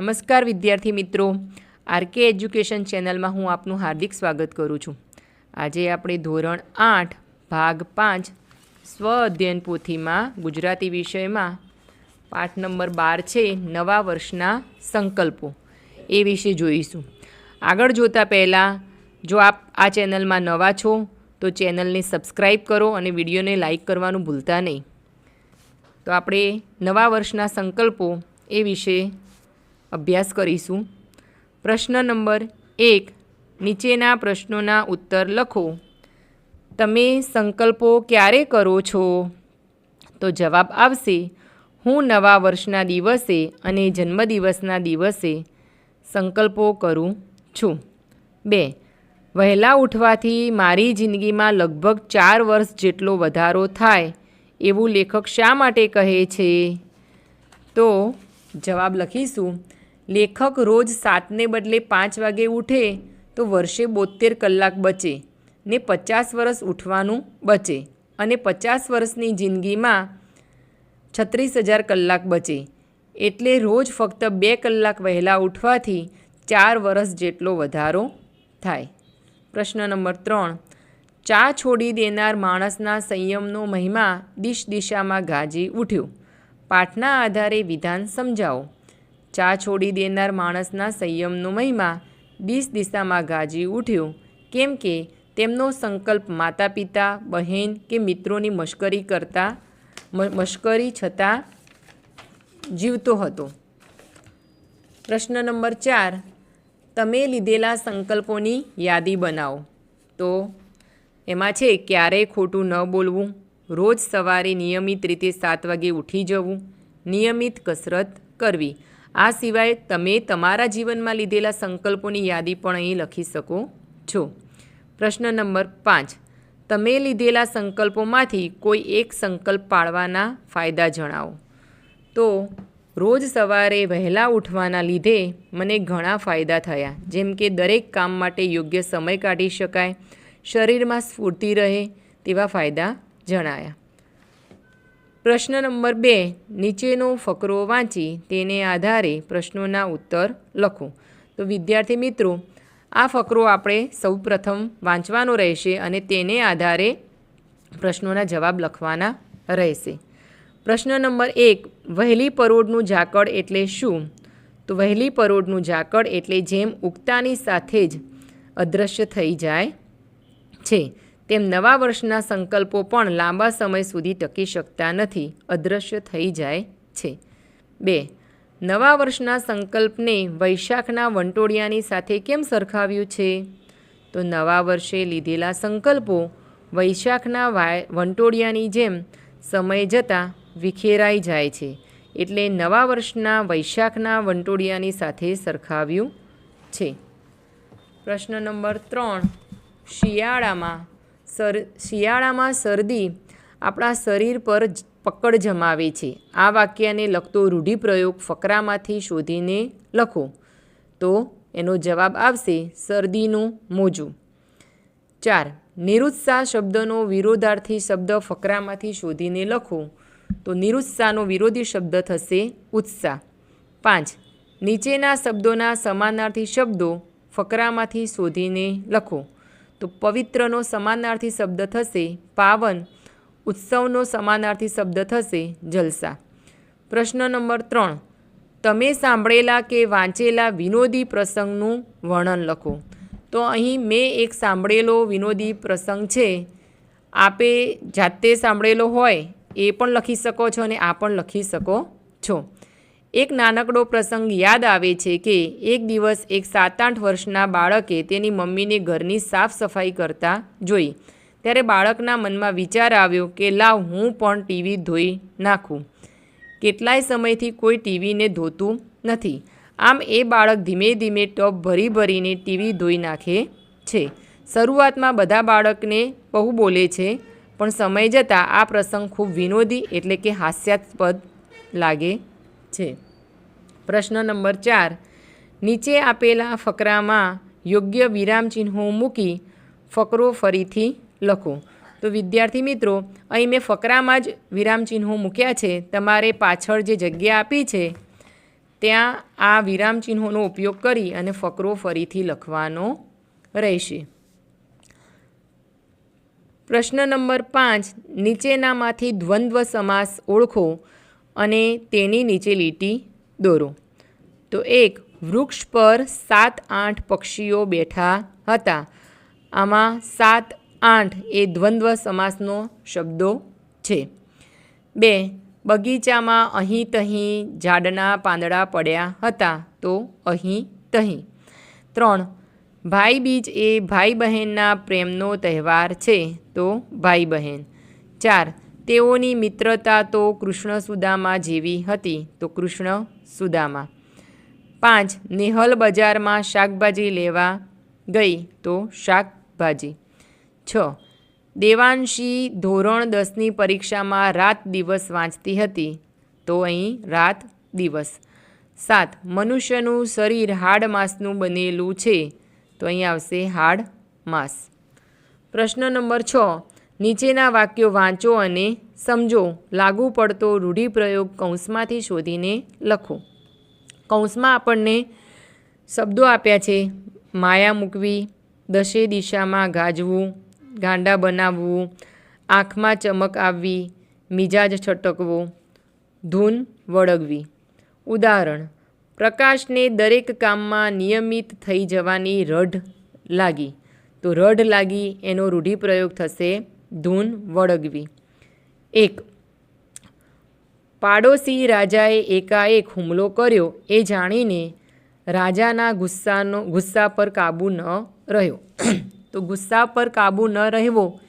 નમસ્કાર વિદ્યાર્થી મિત્રો. આરકે એજ્યુકેશન ચેનલમાં હું આપનું હાર્દિક સ્વાગત કરું છું. આજે આપણે ધોરણ આઠ, ભાગ પાંચ, સ્વ અધ્યયન પોથીમાં ગુજરાતી વિષયમાં પાઠ નંબર બાર છે, નવા વર્ષના સંકલ્પો. એ વિશે જોઈશું. આગળ જોતા પહેલાં, જો આપ આ ચેનલમાં નવા છો, તો ચેનલને સબસ્ક્રાઈબ કરો અને વિડીયોને લાઇક કરવાનું ભૂલતા નહીં. તો આપણે નવા વર્ષના સંકલ્પો એ વિશે અભ્યાસ કરીશું. પ્રશ્ન નંબર એક, નીચેના પ્રશ્નોના ઉત્તર લખો. તમે સંકલ્પો ક્યારે કરો છો? તો જવાબ આવશે, હું નવા વર્ષના દિવસે અને જન્મદિવસના દિવસે સંકલ્પો કરું છું. બે, વહેલા ઉઠવાથી મારી જિંદગીમાં લગભગ ચાર વર્ષ જેટલો વધારો થાય, એવું લેખક શા માટે કહે છે? તો જવાબ લખીશું લેખક રોજ સાતને બદલે પાંચ વાગે ઉઠે તો વર્ષે બોતેર કલાક બચે ને પચાસ વર્ષ ઉઠવાનું બચે અને પચાસ વર્ષની જિંદગીમાં છત્રીસ હજાર કલાક બચે. એટલે રોજ ફક્ત બે કલાક વહેલા ઉઠવાથી ચાર વર્ષ જેટલો વધારો થાય. પ્રશ્ન નંબર ત્રણ. ચા છોડી દેનાર માણસના સંયમનો મહિમા દિશ દિશામાં ગાજી ઉઠ્યો. પાઠના આધારે વિધાન સમજાવો. ચા છોડી દેનાર માણસના સંયમનો મહિમા દિશ દિશામાં ગાજી ઉઠ્યો. કેમ કે તેમનો સંકલ્પ માતા પિતા બહેન કે મિત્રોની મશ્કરી કરતા મશ્કરી છતાં જીવતો હતો. પ્રશ્ન નંબર ચાર, તમે લીધેલા સંકલ્પોની યાદી બનાવો. તો એમાં છે, ક્યારેય ખોટું ન બોલવું. રોજ સવારે નિયમિત રીતે સાત વાગે ઉઠી જવું. નિયમિત કસરત કરવી. આ સિવાય તમે તમારા જીવનમાં લીધેલા સંકલ્પોની યાદી પણ અહીં લખી શકો છો. પ્રશ્ન નંબર પાંચ. તમે લીધેલા સંકલ્પોમાંથી કોઈ એક સંકલ્પ પાળવાના ફાયદા જણાવો. તો, રોજ સવારે વહેલા ઉઠવાના લીધે મને ઘણા ફાયદા થયા. જેમ કે દરેક કામ માટે યોગ્ય સમય કાઢી શકાય, શરીરમાં સ્ફૂર્તિ રહે તેવા ફાયદા જણાયા. પ્રશ્ન નંબર બે, નીચેનો ફકરો વાંચી તેને આધારે પ્રશ્નોના ઉત્તર લખો. તો વિદ્યાર્થી મિત્રો, આ ફકરો આપણે સૌપ્રથમ વાંચવાનો રહેશે અને તેને આધારે પ્રશ્નોના જવાબ લખવાના રહેશે. પ્રશ્ન નંબર એક, વહેલી પરોઢનું ઝાકળ એટલે શું? તો વહેલી પરોઢનું ઝાકળ એટલે જેમ ઉગતાની સાથે જ અદૃશ્ય થઈ જાય છે. તેમ નવા વર્ષના સંકલ્પો પણ લાંબા સમય સુધી ટકી શકતા નથી અદૃશ્ય થઈ જાય છે. બે, નવા વર્ષના સંકલ્પને વૈશાખના વંટોળિયાની સાથે કેમ સરખાવ્યું છે? તો નવા વર્ષે લીધેલા સંકલ્પો વૈશાખના વંટોળિયાની જેમ સમય જતાં વિખેરાઈ જાય છે, એટલે નવા વર્ષના વૈશાખના વંટોળિયાની સાથે સરખાવ્યું છે. પ્રશ્ન નંબર ત્રણ, શિયાળામાં સર, શિયાળામાં શરદી આપણા શરીર પર પકડ જમાવે છે. આ વાક્યને લગતો રૂઢિપ્રયોગ ફકરામાંથી શોધીને લખો. તો એનો જવાબ આવશે શરદીનું મોજું. ચાર, નિરુત્સાહ શબ્દનો વિરોધાર્થી શબ્દ ફકરામાંથી શોધીને લખો. તો નિરુત્સાહનો વિરોધી શબ્દ થશે ઉત્સાહ. પાંચ, નીચેના શબ્દોના સમાનાર્થી શબ્દો ફકરામાંથી શોધીને લખો. તો પવિત્રનો સમાનાર્થી શબ્દ થશે પાવન, ઉત્સવનો સમાનાર્થી શબ્દ થશે જલસા. પ્રશ્ન નંબર ત્રણ, તમે સાંભળેલા કે વાંચેલા વિનોદી પ્રસંગનું વર્ણન લખો. તો અહીં મેં એક સાંભળેલો વિનોદી પ્રસંગ છે. આપે જાતે સાંભળેલો હોય એ પણ લખી શકો છો અને આ પણ લખી શકો છો. એક નાનકડો પ્રસંગ યાદ આવે છે કે એક દિવસ એક સાત આઠ વર્ષના બાળકે તેની મમ્મીને ઘરની સાફ સફાઈ કરતા જોઈ. ત્યારે બાળકના મનમાં વિચાર આવ્યો કે, લાવ, હું પણ ટીવી ધોઈ નાખું. કેટલાય સમયથી કોઈ ટીવીને ધોતું નથી. આમ એ બાળક ધીમે ધીમે ટપ ભરી ભરીને ટીવી ધોઈ નાખે છે. શરૂઆતમાં બધા બાળકને બહુ બોલે છે, પણ સમય જતાં આ પ્રસંગ ખૂબ વિનોદી એટલે કે હાસ્યાસ્પદ લાગે છે. પ્રશ્ન નંબર ચાર. નીચે આપેલા ફકરામાં યોગ્ય વિરામચિહ્નો મૂકી ફકરો ફરીથી લખો. તો વિદ્યાર્થી મિત્રો, અહીં મેં ફકરામાં જ વિરામચિહ્નો મૂક્યા છે. તમારે પાછળ જે જગ્યા આપી છે, ત્યાં આ વિરામ ચિહ્નોનો ઉપયોગ કરી અને ફકરો ફરીથી લખવાનો રહેશે. પ્રશ્ન નંબર પાંચ. નીચેનામાંથી દ્વંદ્વ સમાસ ઓળખો. અને તેની નીચે લીટી દોરો. તો એક, વૃક્ષ પર સાત આઠ પક્ષીઓ બેઠા હતા. આમાં સાત આઠ એ દ્વંદ્વ સમાસનો શબ્દો છે. બે, બગીચામાં અહીં તહીં ઝાડના પાંદડા પડ્યા હતા તો અહીં તહીં. ત્રણ ભાઈ બીજ એ ભાઈ બહેનના પ્રેમનો તહેવાર છે તો ભાઈ બહેન ચાર તેઓની મિત્રતા તો કૃષ્ણ સુદામા જેવી હતી તો કૃષ્ણ સુદામા. પાંચ, નેહલ બજારમાં શાકભાજી લેવા ગઈ તો શાકભાજી. છ, દેવાંશી ધોરણ દસની પરીક્ષામાં રાત દિવસ વાંચતી હતી તો અહીં રાત દિવસ. સાત, મનુષ્યનું શરીર હાડ માંસનું બનેલું છે તો અહીં આવશે હાડ માંસ. પ્રશ્ન નંબર છ નીચેના વાક્યો વાંચો અને સમજો. લાગુ પડતો રૂઢિપ્રયોગ કૌંસમાંથી શોધીને લખો. કૌંસમાં આપણને શબ્દો આપ્યા છે. માયા મૂકવી દશે દિશામાં ગાજવું, ગાંડા બનાવવું, આંખમાં ચમક આવવી, મિજાજ છટકવો, ધૂન વળગવી. ઉદાહરણ, પ્રકાશને દરેક કામમાં નિયમિત થઈ જવાની રઢ લાગી. તો રઢ લાગી એનો રૂઢિપ્રયોગ થશે ધૂન વળગવી. એક, પાડોશી રાજાએ એકાએક હુમલો કર્યો એ જાણીને રાજાના ગુસ્સાનો, ગુસ્સા પર કાબૂ ન રહ્યો. તો ગુસ્સા પર કાબૂ ન રહેવો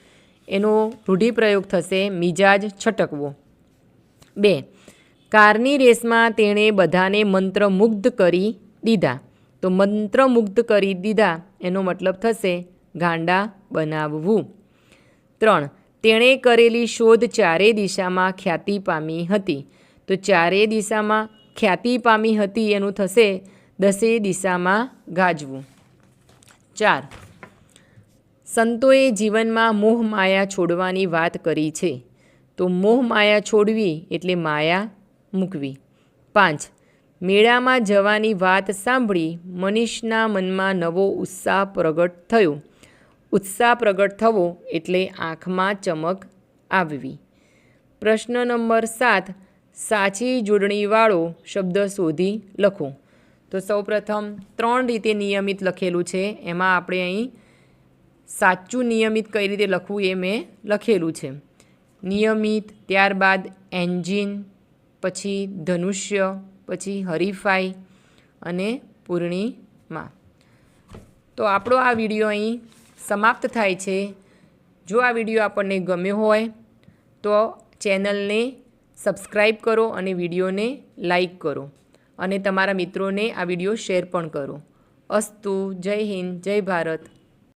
એનો રૂઢિપ્રયોગ થશે મિજાજ છટકવો. બે, કારની રેસમાં તેણે બધાને મંત્રમુગ્ધ કરી દીધા. તો મંત્રમુગ્ધ કરી દીધા એનો મતલબ થશે ગાંડા બનાવવું. ત્રણ, તેણે કરેલી શોધ ચારે દિશામાં ખ્યાતિ પામી હતી. તો ચારે દિશામાં ખ્યાતિ પામી હતી એનું થશે દસે દિશામાં ગાજવું. ચાર, સંતોએ જીવનમાં મોહ માયા છોડવાની વાત કરી છે. તો મોહ માયા છોડવી એટલે માયા મૂકવી. પાંચ, મેળામાં જવાની વાત સાંભળી મનીષના મનમાં નવો ઉત્સાહ પ્રગટ થયો. ઉત્સાહ પ્રગટ થવો એટલે આંખમાં ચમક આવવી. પ્રશ્ન નંબર સાત, સાચી જોડણીવાળો શબ્દ શોધી લખો. તો સૌપ્રથમ ત્રણ રીતે નિયમિત લખેલું છે. એમાં આપણે અહીં સાચું નિયમિત કઈ રીતે લખવું એ મેં લખેલું છે. નિયમિત, ત્યારબાદ એન્જિન, પછી ધનુષ્ય, પછી હરીફાઈ અને પૂર્ણિમા. તો આપણો આ વીડિયો અહીં સમાપ્ત થાય છે. જો આ વીડિયો આપણને ગમ્યો હોય, તો ચેનલને સબસ્ક્રાઈબ કરો અને વિડીયોને લાઈક કરો. અને તમારા મિત્રોને આ વીડિયો શેર પણ કરો. અસ્તુ, જય હિન્દ, જય ભારત.